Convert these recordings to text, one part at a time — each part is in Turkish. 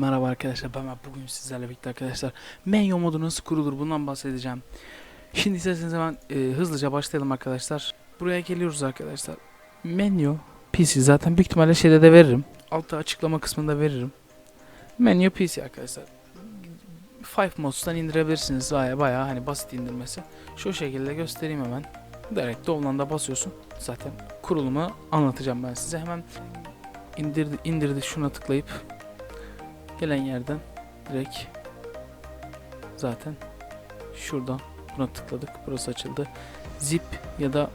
merhaba arkadaşlar. Ben bugün sizlerle birlikte arkadaşlar menyo modu nasıl kurulur bundan bahsedeceğim. Şimdi isterseniz hemen e, hızlıca başlayalım arkadaşlar. Buraya geliyoruz arkadaşlar. Menyo PC zaten büyük ihtimalle şeyde de veririm. Altta açıklama kısmında veririm. Menyo PC arkadaşlar. Five Mods'tan indirebilirsiniz. Baya baya hani basit indirmesi. Şu şekilde göstereyim hemen. Direkt Download'a basıyorsun. Zaten kurulumu anlatacağım ben size. Hemen indirdi, indirdi şuna tıklayıp gelen yerden direkt zaten şuradan buna tıkladık. Burası açıldı. Zip ya da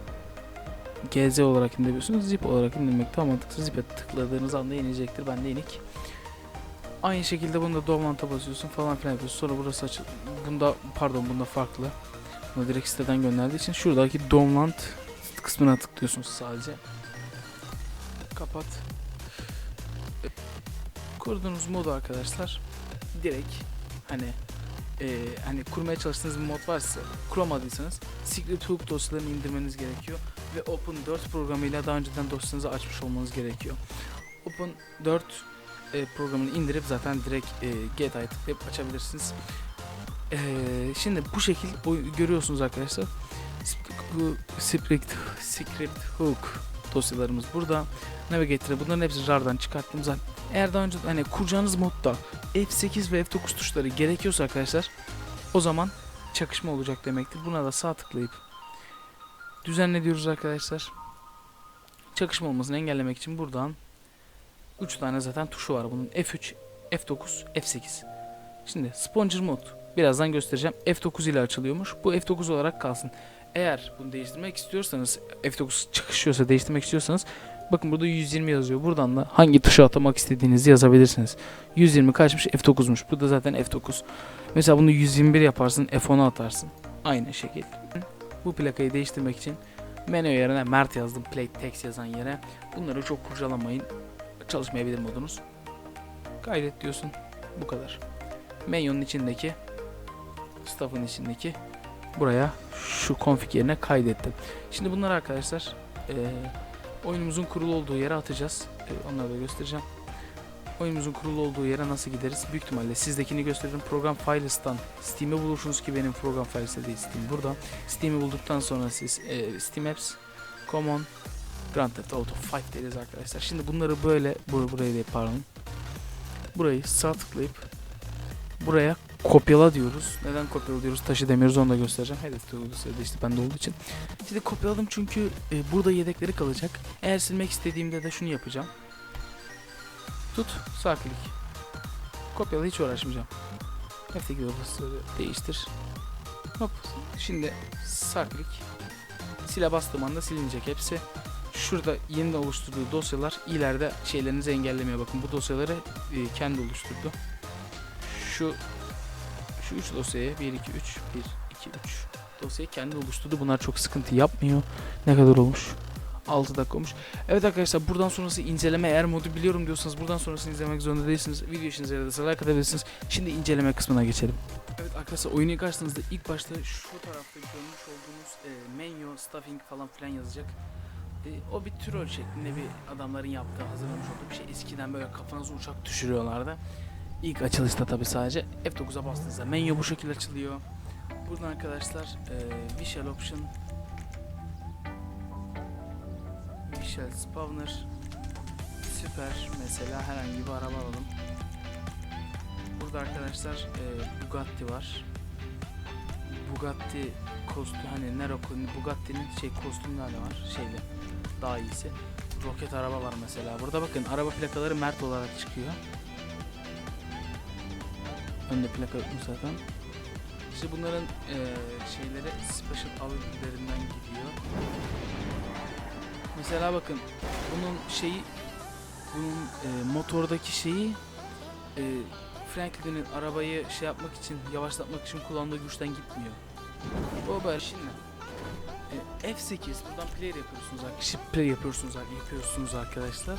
GZ olarak indiriyorsunuz. Zip olarak indirmek daha mantıklı. Zip'e tıkladığınız anda inecektir. Ben de inik. Aynı şekilde bunda download'a basıyorsun falan filan yapıyorsun. Sonra burası açıl. Bunda pardon bunda farklı. Bunu direkt siteden gönderdiği için şuradaki download kısmına tıklıyorsunuz sadece. Kapat. Kurduğunuz modu arkadaşlar direkt hani e, hani kurmaya çalıştığınız bir mod varsa kuramadıysanız Secret Hook dosyalarını indirmeniz gerekiyor ve Open 4 programıyla daha önceden dosyanızı açmış olmanız gerekiyor. Open 4 e, programını indirip zaten direkt e, Geta'yı tıklayıp açabilirsiniz. E, şimdi bu şekilde bu- görüyorsunuz arkadaşlar. Script, Script Hook dosyalarımız burada. Navigator'ı bunların hepsini RAR'dan çıkarttım zaten. Eğer daha önce hani kuracağınız modda F8 ve F9 tuşları gerekiyorsa arkadaşlar o zaman çakışma olacak demektir. Buna da sağ tıklayıp düzenle diyoruz arkadaşlar. Çakışma olmasını engellemek için buradan 3 tane zaten tuşu var bunun. F3, F9, F8. Şimdi Sponger mod birazdan göstereceğim. F9 ile açılıyormuş. Bu F9 olarak kalsın. Eğer bunu değiştirmek istiyorsanız F9 çıkışıyorsa değiştirmek istiyorsanız bakın burada 120 yazıyor. Buradan da hangi tuşa atamak istediğinizi yazabilirsiniz. 120 kaçmış F9'muş. Bu da zaten F9. Mesela bunu 121 yaparsın F10'a atarsın. Aynı şekilde. Bu plakayı değiştirmek için menü yerine Mert yazdım. Play text yazan yere. Bunları çok kurcalamayın. Çalışmayabilir modunuz. Kaydet diyorsun. Bu kadar. Menü'nün içindeki staff'ın içindeki buraya şu config yerine kaydettim. Şimdi bunları arkadaşlar eee, oyunumuzun kurulu olduğu yere atacağız. Eee, onları da göstereceğim. Oyunumuzun kurulu olduğu yere nasıl gideriz? Büyük ihtimalle sizdekini gösteririm. Program Files'tan Steam'i bulursunuz ki benim program Files'te değil Steam burada. Steam'i bulduktan sonra siz eee, Steam Apps, Common, Grand Theft Auto 5 deriz arkadaşlar. Şimdi bunları böyle bur buraya değil pardon. Burayı sağ tıklayıp buraya kopyala diyoruz. Neden kopyala diyoruz? Taşı demiyoruz onu da göstereceğim. Hedef duygusu da işte bende olduğu için. Şimdi kopyaladım çünkü e, burada yedekleri kalacak. Eğer silmek istediğimde de şunu yapacağım. Tut sağ. Kopyala hiç uğraşmayacağım. F2 dosyası değiştir. Hop. Şimdi sağ klik. Sile bastığım anda silinecek hepsi. Şurada yeniden oluşturduğu dosyalar ileride şeylerinizi engellemiyor. Bakın bu dosyaları e, kendi oluşturdu. Şu şu üç dosyayı 1 2 3 1 2 3 dosyayı kendi oluşturdu. Bunlar çok sıkıntı yapmıyor. Ne kadar olmuş? 6 dakika olmuş. Evet arkadaşlar buradan sonrası inceleme eğer modu biliyorum diyorsanız buradan sonrasını izlemek zorunda değilsiniz. Video işinize yaradıysa like atabilirsiniz. Şimdi inceleme kısmına geçelim. Evet arkadaşlar oyunu ilk açtığınızda ilk başta şu tarafta görmüş olduğunuz e, menu, stuffing falan filan yazacak. E, o bir troll şeklinde bir adamların yaptığı hazırlamış olduğu bir şey. Eskiden böyle kafanıza uçak düşürüyorlardı. İlk açılışta tabi sadece F9'a bastığınızda menü bu şekilde açılıyor. Buradan arkadaşlar e, Visual Option Visual Spawner Süper mesela herhangi bir araba alalım. Burada arkadaşlar e, Bugatti var. Bugatti kostüm hani Nero Bugatti'nin şey kostümler de var şeyle daha iyisi. Roket araba var mesela. Burada bakın araba plakaları Mert olarak çıkıyor. Önde plaka yokmuş zaten. İşte bunların eee şeyleri special aletlerden gidiyor. Mesela bakın bunun şeyi bunun eee, motordaki şeyi eee Franklin'in arabayı şey yapmak için yavaşlatmak için kullandığı güçten gitmiyor. O böyle şimdi e, F8 buradan player yapıyorsunuz arkadaşlar. Shift play yapıyorsunuz yapıyorsunuz arkadaşlar.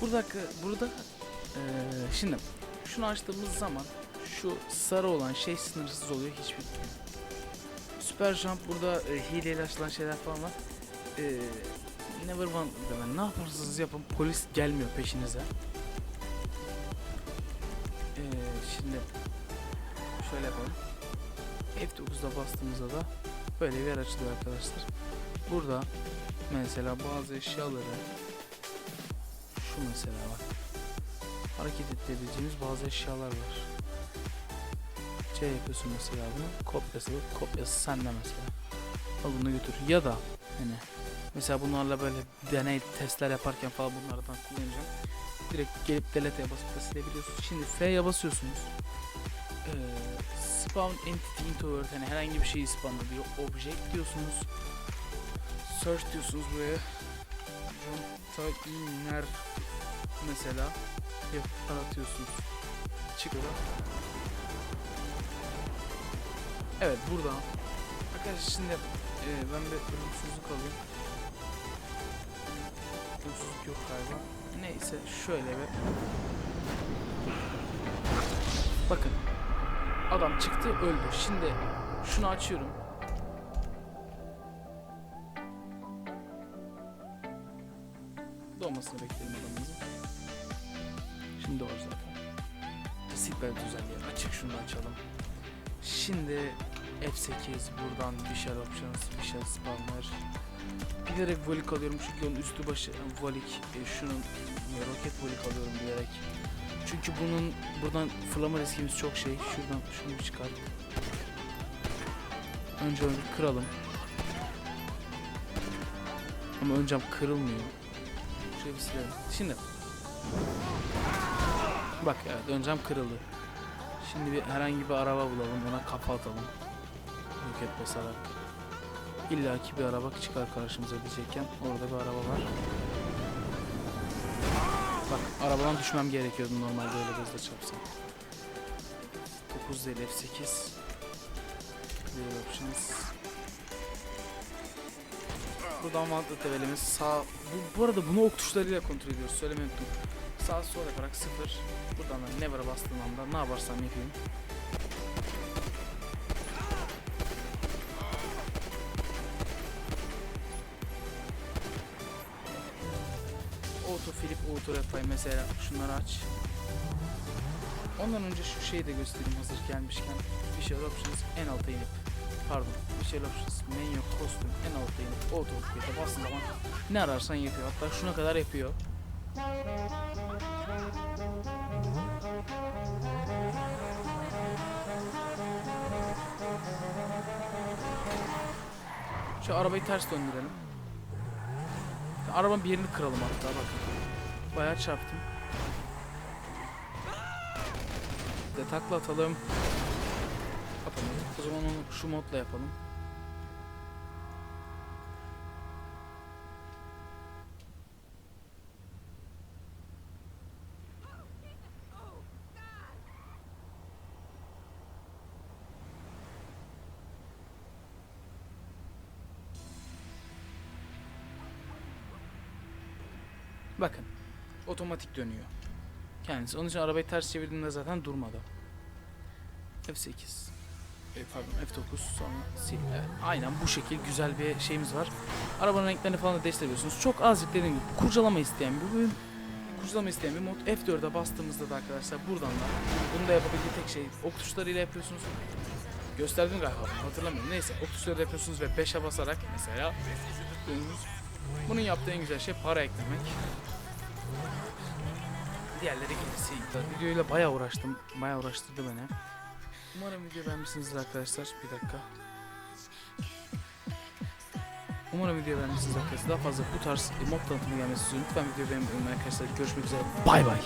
Burada burada eee şimdi şunu açtığımız zaman şu sarı olan şey sınırsız oluyor hiçbir Süper jump burada e, hileyle açılan şeyler falan var. E, never one demen ne yaparsanız yapın polis gelmiyor peşinize. Şimdi şöyle yapalım. F9'da bastığımızda da böyle bir yer açılıyor arkadaşlar. Burada mesela bazı eşyaları şu mesela bak hareket edebileceğimiz bazı eşyalar var. C yapıyorsun mesela bunu kopyası kopyası sende mesela. Al bunu götür ya da hani mesela bunlarla böyle deney testler yaparken falan bunlardan kullanacağım. Direkt gelip delete'ye basıp da silebiliyorsunuz. Şimdi F'ye basıyorsunuz. Ee, spawn entity into world hani herhangi bir şeyi spawn ediyor. Object diyorsunuz. Search diyorsunuz buraya. Container mesela yap aratıyorsunuz. Çıkıyor. Evet burada. Arkadaşlar şimdi e, ben bir ölümsüzlük alayım. Ölümsüzlük yok galiba. Neyse şöyle bir. Bakın. Adam çıktı öldü. Şimdi şunu açıyorum. Doğmasını bekleyelim adamımızın. Şimdi doğru zaten. Seatbelt özelliği açık şunu açalım. Şimdi F8 buradan Visual Options, Visual Spawner. Bilerek Volik alıyorum çünkü onun üstü başı Volik, e, şunun e, roket Volik alıyorum bilerek. Çünkü bunun buradan fırlama riskimiz çok şey. Şuradan şunu çıkar. Önce bir kıralım. Ama öncem kırılmıyor. Şöyle bir silelim. Şimdi. Bak evet öncem kırıldı. Şimdi bir herhangi bir araba bulalım ona kafa atalım. Roket basarak. İlla ki bir araba çıkar karşımıza diyecekken orada bir araba var. Bak arabadan düşmem gerekiyordu normalde öyle hızla çarpsam. 9 değil F8. Clear options. Buradan wanted levelimiz sağ. Bu, bu arada bunu ok tuşlarıyla kontrol ediyoruz. Söylemeyi unuttum. Sağ sol yaparak 0. Buradan da never'a bastığım anda ne yaparsam yapayım. Auto flip, auto repay mesela şunları aç. Ondan önce şu şeyi de göstereyim hazır gelmişken. Visual Options en alta inip pardon Visual Options Menu Costume en alta inip Auto Repay'e bastığın zaman ne ararsan yapıyor. Hatta şuna kadar yapıyor. Şu arabayı ters döndürelim. Arabanın bir yerini kıralım hatta bakın. Bayağı çarptım. Bir de takla atalım. Atamadık. O zaman onu şu modla yapalım. Bakın. Otomatik dönüyor. Kendisi. Onun için arabayı ters çevirdiğinde zaten durmadı. F8. E, pardon F9 sonra sil. Aynen bu şekil güzel bir şeyimiz var. Arabanın renklerini falan da değiştirebiliyorsunuz. Çok azıcık dediğim gibi kurcalama isteyen bir oyun. Kurcalama isteyen bir mod. F4'e bastığımızda da arkadaşlar buradan da bunu da yapabildiği tek şey ok tuşlarıyla yapıyorsunuz. Gösterdim galiba hatırlamıyorum. Neyse ok tuşlarıyla yapıyorsunuz ve 5'e basarak mesela bunun yaptığı en güzel şey para eklemek. Diğerleri gerisi. Videoyla bayağı uğraştım. Bayağı uğraştırdı beni. Umarım video beğenmişsinizdir arkadaşlar. Bir dakika. Umarım video beğenmişsiniz arkadaşlar. Daha fazla bu tarz mod tanıtımı gelmesi için lütfen videoyu beğenmeyi arkadaşlar. Görüşmek üzere. Bay bay.